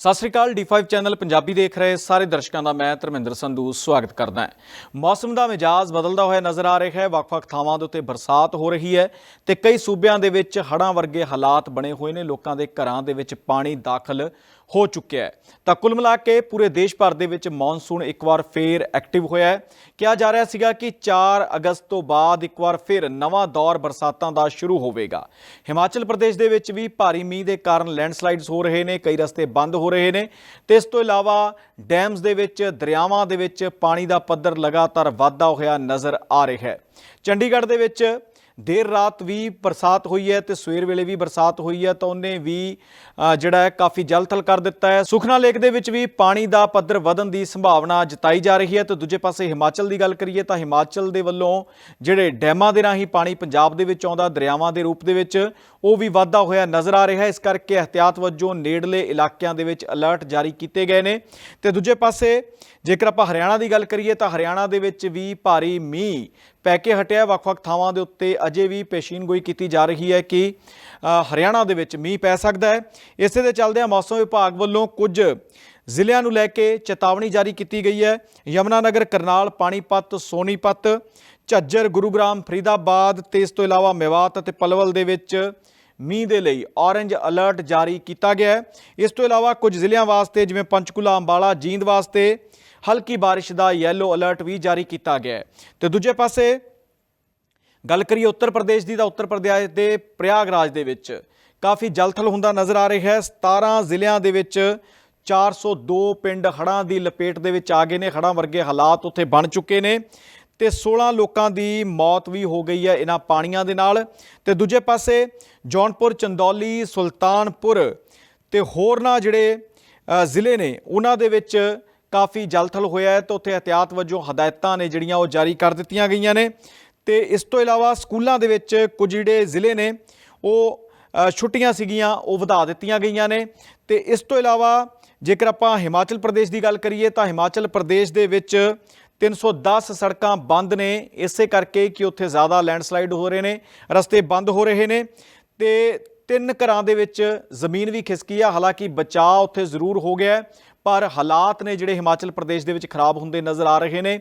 ਸਤਿ ਸ੍ਰੀ ਅਕਾਲ D5 channel Punjabi ਦੇਖ ਰਹੇ ਸਾਰੇ ਦਰਸ਼ਕਾਂ ਦਾ ਮੈਂ ਧਰਮਿੰਦਰ ਸੰਧੂ ਸਵਾਗਤ ਕਰਦਾ ਹਾਂ। ਮੌਸਮ ਦਾ ਮਿਜਾਜ਼ ਬਦਲਦਾ ਹੋਇਆ ਨਜ਼ਰ ਆ ਰਿਹਾ ਹੈ, ਵੱਖ-ਵੱਖ ਥਾਵਾਂ ਦੇ ਉੱਤੇ ਬਰਸਾਤ ਹੋ ਰਹੀ ਹੈ ਤੇ ਕਈ ਸੂਬਿਆਂ ਦੇ ਵਿੱਚ ਹੜ੍ਹਾਂ ਵਰਗੇ ਹਾਲਾਤ ਬਣੇ ਹੋਏ ਨੇ। ਲੋਕਾਂ ਦੇ ਘਰਾਂ ਦੇ ਵਿੱਚ ਪਾਣੀ ਦਾਖਲ ਹੋ ਚੁੱਕਿਆ ਹੈ। ਤਾਂ ਕੁੱਲ ਮਿਲਾ ਕੇ ਪੂਰੇ ਦੇਸ਼ ਭਰ ਦੇ ਵਿੱਚ ਮੌਨਸੂਨ ਇੱਕ ਵਾਰ ਫੇਰ ਐਕਟਿਵ ਹੋਇਆ ਹੈ। ਕਿਹਾ ਜਾ ਰਿਹਾ ਸੀਗਾ ਕਿ 4 ਅਗਸਤ ਤੋਂ ਬਾਅਦ ਇੱਕ ਵਾਰ ਫਿਰ ਨਵਾਂ ਦੌਰ ਬਰਸਾਤਾਂ ਦਾ ਸ਼ੁਰੂ ਹੋਵੇਗਾ। ਹਿਮਾਚਲ ਪ੍ਰਦੇਸ਼ ਦੇ ਵਿੱਚ ਵੀ ਭਾਰੀ ਮੀਂਹ ਦੇ ਕਾਰਨ ਲੈਂਡਸਲਾਈਡਸ ਹੋ ਰਹੇ ਨੇ, ਕਈ ਰਸਤੇ ਬੰਦ ਹੋ ਰਹੇ ਨੇ। ਤੇ ਇਸ ਤੋਂ ਇਲਾਵਾ ਡੈਮਸ ਦੇ ਵਿੱਚ, ਦਰਿਆਵਾਂ ਦੇ ਵਿੱਚ ਪਾਣੀ ਦਾ ਪੱਧਰ ਲਗਾਤਾਰ ਵਾਧਾ ਹੋਇਆ ਨਜ਼ਰ ਆ ਰਿਹਾ ਹੈ। ਚੰਡੀਗੜ੍ਹ ਦੇ ਵਿੱਚ ਦੇਰ ਰਾਤ ਵੀ ਬਰਸਾਤ ਹੋਈ ਹੈ ਤੇ ਸਵੇਰ ਵੇਲੇ ਵੀ ਬਰਸਾਤ ਹੋਈ ਹੈ ਤਾਂ ਉਹਨੇ ਵੀ ਜਿਹੜਾ ਹੈ ਕਾਫੀ ਜਲਥਲ ਕਰ ਦਿੱਤਾ ਹੈ। ਸੁਖਨਾ ਲੇਕ ਦੇ ਵਿੱਚ ਵੀ ਪਾਣੀ ਦਾ ਪੱਧਰ ਵਧਣ ਦੀ ਸੰਭਾਵਨਾ ਜਤਾਈ ਜਾ ਰਹੀ ਹੈ ਤੇ ਦੂਜੇ ਪਾਸੇ ਹਿਮਾਚਲ ਦੀ ਗੱਲ ਕਰੀਏ ਤਾਂ ਹਿਮਾਚਲ ਦੇ ਵੱਲੋਂ ਜਿਹੜੇ ਡੈਮਾਂ ਦੇ ਰਾਹੀਂ ਪਾਣੀ ਪੰਜਾਬ ਦੇ ਵਿੱਚ ਆਉਂਦਾ, ਦਰਿਆਵਾਂ ਦੇ ਰੂਪ ਦੇ ਵਿੱਚ, ਉਹ ਵੀ ਵਾਧਾ ਹੋਇਆ ਨਜ਼ਰ ਆ ਰਿਹਾ ਹੈ। ਇਸ ਕਰਕੇ ਇhtiyat ਵਜੋਂ ਨੇੜਲੇ ਇਲਾਕਿਆਂ ਦੇ ਵਿੱਚ ਅਲਰਟ ਜਾਰੀ ਕੀਤੇ ਗਏ ਨੇ ਤੇ ਦੂਜੇ ਪਾਸੇ ਜੇਕਰ ਆਪਾਂ ਹਰਿਆਣਾ ਦੀ ਗੱਲ ਕਰੀਏ ਤਾਂ ਹਰਿਆਣਾ ਦੇ ਵਿੱਚ ਵੀ ਭਾਰੀ ਮੀਂਹ ਪੈ ਕੇ ਹਟਿਆ। ਵੱਖ-ਵੱਖ ਥਾਵਾਂ ਦੇ ਉੱਤੇ ਅਜੇ ਵੀ ਪੇਸ਼ੀਨਗੋਈ ਕੀਤੀ ਜਾ ਰਹੀ ਹੈ ਕਿ ਹਰਿਆਣਾ ਦੇ ਵਿੱਚ ਮੀਂਹ ਪੈ ਸਕਦਾ ਹੈ। ਇਸੇ ਦੇ ਚੱਲਦਿਆਂ ਮੌਸਮ ਵਿਭਾਗ ਵੱਲੋਂ ਕੁਝ ਜ਼ਿਲ੍ਹਿਆਂ ਨੂੰ ਲੈ ਕੇ ਚੇਤਾਵਨੀ ਜਾਰੀ ਕੀਤੀ ਗਈ ਹੈ। ਯਮੁਨਾਨਗਰ, ਕਰਨਾਲ, ਪਾਣੀਪਤ, ਸੋਨੀਪਤ, ਝੱਜਰ, ਗੁਰੂਗ੍ਰਾਮ, ਫਰੀਦਾਬਾਦ ਤੇ ਇਸ ਤੋਂ ਇਲਾਵਾ ਮੇਵਾਤ ਅਤੇ ਪਲਵਲ ਦੇ ਵਿੱਚ ਮੀਂਹ ਦੇ ਲਈ ਔਰੇਂਜ ਅਲਰਟ ਜਾਰੀ ਕੀਤਾ ਗਿਆ ਹੈ। ਇਸ ਤੋਂ ਇਲਾਵਾ ਕੁਝ ਜ਼ਿਲ੍ਹਿਆਂ ਵਾਸਤੇ ਜਿਵੇਂ ਪੰਚਕੂਲਾ, ਅੰਬਾਲਾ, ਜੀਂਦ ਵਾਸਤੇ ਹਲਕੀ ਬਾਰਿਸ਼ ਦਾ ਯੈਲੋ ਅਲਰਟ ਵੀ ਜਾਰੀ ਕੀਤਾ ਗਿਆ ਹੈ। ਤੇ ਦੂਜੇ ਪਾਸੇ ਗੱਲ ਕਰੀਏ ਉੱਤਰ ਪ੍ਰਦੇਸ਼ ਦੀ ਤਾਂ ਉੱਤਰ ਪ੍ਰਦੇਸ਼ ਦੇ ਪ੍ਰਯਾਗਰਾਜ ਦੇ ਵਿੱਚ ਕਾਫੀ ਜਲਥਲ ਹੁੰਦਾ ਨਜ਼ਰ ਆ ਰਿਹਾ ਹੈ। 17 ਜ਼ਿਲ੍ਹਿਆਂ ਦੇ ਵਿੱਚ 402 ਪਿੰਡ ਹੜ੍ਹਾਂ ਦੀ ਲਪੇਟ ਦੇ ਵਿੱਚ ਆ ਗਏ ਨੇ। ਹੜ੍ਹਾਂ ਵਰਗੇ ਹਾਲਾਤ ਉੱਥੇ ਬਣ ਚੁੱਕੇ ਨੇ ਤੇ 16 ਲੋਕਾਂ ਦੀ ਮੌਤ ਵੀ ਹੋ ਗਈ ਹੈ ਇਹਨਾਂ ਪਾਣੀਆਂ ਦੇ ਨਾਲ। ਤੇ ਦੂਜੇ ਪਾਸੇ ਜੌਨਪੁਰ, ਚੰਦੌਲੀ, ਸੁਲਤਾਨਪੁਰ ਤੇ ਹੋਰਨਾਂ ਜਿਹੜੇ ਜ਼ਿਲ੍ਹੇ ਨੇ, ਉਹਨਾਂ ਦੇ ਵਿੱਚ ਕਾਫੀ ਜਲਥਲ ਹੋਇਆ ਹੈ ਤੇ ਉੱਥੇ ਇhtiyat ਵਜੋਂ ਹਦਾਇਤਾਂ ਨੇ ਜਿਹੜੀਆਂ ਉਹ ਜਾਰੀ ਕਰ ਦਿੱਤੀਆਂ ਗਈਆਂ ਨੇ। ਤੇ ਇਸ ਤੋਂ ਇਲਾਵਾ ਸਕੂਲਾਂ ਦੇ ਵਿੱਚ ਕੁਝ ਜਿਹੜੇ ਜ਼ਿਲ੍ਹੇ ਨੇ, ਉਹ ਛੁੱਟੀਆਂ ਸੀਗੀਆਂ, ਉਹ ਵਧਾ ਦਿੱਤੀਆਂ ਗਈਆਂ ਨੇ। ਤੇ ਇਸ ਤੋਂ ਇਲਾਵਾ ਜੇਕਰ ਆਪਾਂ ਹਿਮਾਚਲ ਪ੍ਰਦੇਸ਼ ਦੀ ਗੱਲ ਕਰੀਏ ਤਾਂ ਹਿਮਾਚਲ ਪ੍ਰਦੇਸ਼ ਦੇ ਵਿੱਚ 310 ਸੜਕਾਂ ਬੰਦ ਨੇ। ਇਸੇ ਕਰਕੇ ਕਿ ਉੱਥੇ ਜ਼ਿਆਦਾ ਲੈਂਡਸਲਾਈਡ ਹੋ ਰਹੇ ਨੇ, ਰਸਤੇ ਬੰਦ ਹੋ ਰਹੇ ਨੇ ਤੇ ਤਿੰਨ ਘਰਾਂ ਦੇ ਵਿੱਚ ਜ਼ਮੀਨ ਵੀ ਖਿਸਕੀ ਆ। ਹਾਲਾਂਕਿ ਬਚਾਅ ਉੱਥੇ ਜ਼ਰੂਰ ਹੋ ਗਿਆ ਪਰ ਹਾਲਾਤ ਨੇ ਜਿਹੜੇ ਹਿਮਾਚਲ ਪ੍ਰਦੇਸ਼ ਦੇ ਵਿੱਚ ਖਰਾਬ ਹੁੰਦੇ ਨਜ਼ਰ ਆ ਰਹੇ ਨੇ।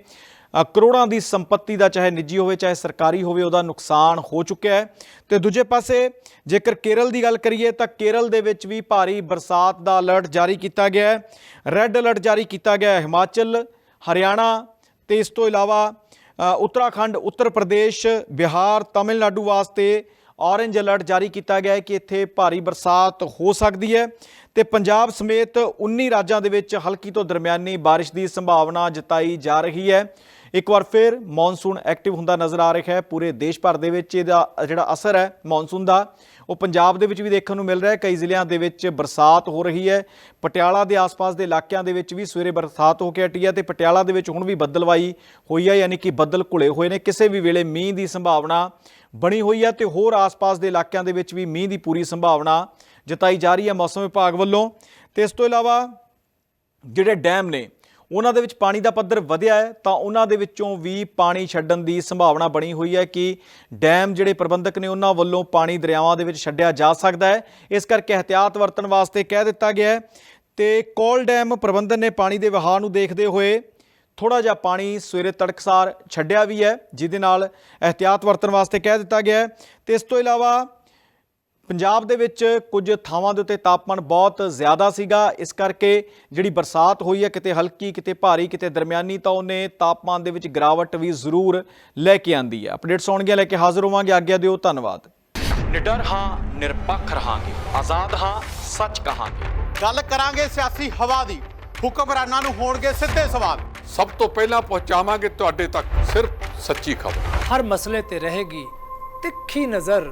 ਕਰੋੜਾਂ ਦੀ ਸੰਪਤੀ ਦਾ ਚਾਹੇ ਨਿੱਜੀ ਹੋਵੇ, ਚਾਹੇ ਸਰਕਾਰੀ ਹੋਵੇ, ਉਹਦਾ ਨੁਕਸਾਨ ਹੋ ਚੁੱਕਿਆ ਹੈ। ਤੇ ਦੂਜੇ ਪਾਸੇ, ਜੇਕਰ ਕੇਰਲ ਦੀ ਗੱਲ ਕਰੀਏ, ਤਾਂ ਕੇਰਲ ਦੇ ਵਿੱਚ ਵੀ ਭਾਰੀ ਬਰਸਾਤ ਦਾ ਅਲਰਟ ਜਾਰੀ ਕੀਤਾ ਗਿਆ ਹੈ। ਰੈੱਡ ਅਲਰਟ ਜਾਰੀ ਕੀਤਾ ਗਿਆ ਹੈ। ਹਿਮਾਚਲ, ਹਰਿਆਣਾ ਤੇ ਇਸ ਤੋਂ ਇਲਾਵਾ ਉੱਤਰਾਖੰਡ, ਉੱਤਰ ਪ੍ਰਦੇਸ਼, ਬਿਹਾਰ, ਤਾਮਿਲਨਾਡੂ ਵਾਸਤੇ ਔਰੇਂਜ ਅਲਰਟ ਜਾਰੀ ਕੀਤਾ ਗਿਆ ਹੈ ਕਿ ਇੱਥੇ ਭਾਰੀ ਬਰਸਾਤ ਹੋ ਸਕਦੀ ਹੈ ਤੇ ਪੰਜਾਬ ਸਮੇਤ 19 ਰਾਜਾਂ ਦੇ ਵਿੱਚ ਹਲਕੀ ਤੋਂ ਦਰਮਿਆਨੀ ਬਾਰਿਸ਼ ਦੀ ਸੰਭਾਵਨਾ ਜਤਾਈ ਜਾ ਰਹੀ ਹੈ। ਇੱਕ ਵਾਰ ਫਿਰ ਮੌਨਸੂਨ ਐਕਟਿਵ ਹੁੰਦਾ ਨਜ਼ਰ ਆ ਰਿਹਾ ਹੈ ਪੂਰੇ ਦੇਸ਼ ਭਰ ਦੇ ਵਿੱਚ। ਇਹਦਾ ਜਿਹੜਾ ਅਸਰ ਹੈ ਮੌਨਸੂਨ ਦਾ, ਉਹ ਪੰਜਾਬ ਦੇ ਵਿੱਚ ਵੀ ਦੇਖਣ ਨੂੰ ਮਿਲ ਰਿਹਾ ਹੈ। ਕਈ ਜ਼ਿਲ੍ਹਿਆਂ ਦੇ ਵਿੱਚ ਬਰਸਾਤ ਹੋ ਰਹੀ ਹੈ। ਪਟਿਆਲਾ ਦੇ ਆਸ-ਪਾਸ ਦੇ ਇਲਾਕਿਆਂ ਦੇ ਵਿੱਚ ਵੀ ਸਵੇਰੇ ਬਰਸਾਤ ਹੋ ਕੇ ਹਟੀ ਹੈ ਤੇ ਪਟਿਆਲਾ ਦੇ ਵਿੱਚ ਹੁਣ ਵੀ ਬੱਦਲਵਾਈ ਹੋਈ ਹੈ, ਯਾਨੀ ਕਿ ਬੱਦਲ ਘੁਲੇ ਹੋਏ ਨੇ। ਕਿਸੇ ਵੀ ਵੇਲੇ ਮੀਂਹ ਦੀ ਸੰਭਾਵਨਾ ਬਣੀ ਹੋਈ ਹੈ ਤੇ ਹੋਰ ਆਸ-ਪਾਸ ਦੇ ਇਲਾਕਿਆਂ ਦੇ ਵਿੱਚ ਵੀ ਮੀਂਹ ਦੀ ਪੂਰੀ ਸੰਭਾਵਨਾ ਜਤਾਈ ਜਾ ਰਹੀ ਹੈ ਮੌਸਮ ਵਿਭਾਗ ਵੱਲੋਂ। ਤੇ ਇਸ ਤੋਂ ਇਲਾਵਾ ਜਿਹੜੇ ਡੈਮ ਨੇ ਉਹਨਾਂ ਦੇ ਵਿੱਚ ਪਾਣੀ ਦਾ ਪੱਧਰ ਵਧਿਆ ਹੈ, ਤਾਂ ਉਹਨਾਂ ਦੇ ਵਿੱਚੋਂ ਵੀ ਪਾਣੀ ਛੱਡਣ ਦੀ ਸੰਭਾਵਨਾ ਬਣੀ ਹੋਈ ਹੈ ਕਿ ਡੈਮ ਜਿਹੜੇ ਪ੍ਰਬੰਧਕ ਨੇ ਉਹਨਾਂ ਵੱਲੋਂ ਪਾਣੀ ਦਰਿਆਵਾਂ ਦੇ ਵਿੱਚ ਛੱਡਿਆ ਜਾ ਸਕਦਾ ਹੈ। ਇਸ ਕਰਕੇ ਇhtiyat ਵਰਤਣ ਵਾਸਤੇ ਕਹਿ ਦਿੱਤਾ ਗਿਆ ਹੈ ਤੇ ਕੋਲ ਡੈਮ ਪ੍ਰਬੰਧਨ ਨੇ ਪਾਣੀ ਦੇ ਵਹਾਅ ਨੂੰ ਦੇਖਦੇ ਹੋਏ ਥੋੜਾ ਜਿਹਾ ਪਾਣੀ ਸਵੇਰੇ ਤੜਕਸਾਰ ਛੱਡਿਆ ਵੀ ਹੈ, ਜਿਹਦੇ ਨਾਲ ਇhtiyat ਵਰਤਣ ਵਾਸਤੇ ਕਹਿ ਦਿੱਤਾ ਗਿਆ ਹੈ। ਤੇ ਇਸ ਤੋਂ ਇਲਾਵਾ ਪੰਜਾਬ ਦੇ ਵਿੱਚ ਕੁਝ ਥਾਵਾਂ ਦੇ ਉੱਤੇ ਤਾਪਮਾਨ ਬਹੁਤ ਜ਼ਿਆਦਾ ਸੀਗਾ। ਇਸ ਕਰਕੇ ਜਿਹੜੀ ਬਰਸਾਤ ਹੋਈ ਹੈ ਕਿਤੇ ਹਲਕੀ ਕਿਤੇ ਭਾਰੀ ਕਿਤੇ ਦਰਮਿਆਨੀ ਤਾਂ ਉਹਨੇ ਤਾਪਮਾਨ ਦੇ ਵਿੱਚ ਗਿਰਾਵਟ ਵੀ ਜ਼ਰੂਰ ਲੈ ਕੇ ਆਂਦੀ ਹੈ। ਅਪਡੇਟਸ ਆਉਣਗੀਆਂ ਲੈ ਕੇ ਹਾਜ਼ਰ ਹੋਵਾਂਗੇ। ਆਗਿਆ ਦਿਓ ਧੰਨਵਾਦ। ਨਿਡਰ ਹਾਂ ਨਿਰਪੱਖ ਰਹਾਂਗੇ। ਆਜ਼ਾਦ ਹਾਂ ਸੱਚ ਕਹਾਂਗੇ। ਗੱਲ ਕਰਾਂਗੇ ਸਿਆਸੀ ਹਵਾ ਦੀ। ਹੁਕਮਰਾਨਾਂ ਨੂੰ ਹੋਣਗੇ ਸਿੱਧੇ ਸਵਾਲ। ਸਭ ਤੋਂ ਪਹਿਲਾਂ ਪਹੁੰਚਾਵਾਂਗੇ ਤੁਹਾਡੇ ਤੱਕ ਸਿਰਫ ਸੱਚੀ ਖਬਰ। ਹਰ ਮਸਲੇ ਤੇ ਰਹੇਗੀ ਤਿੱਖੀ ਨਜ਼ਰ।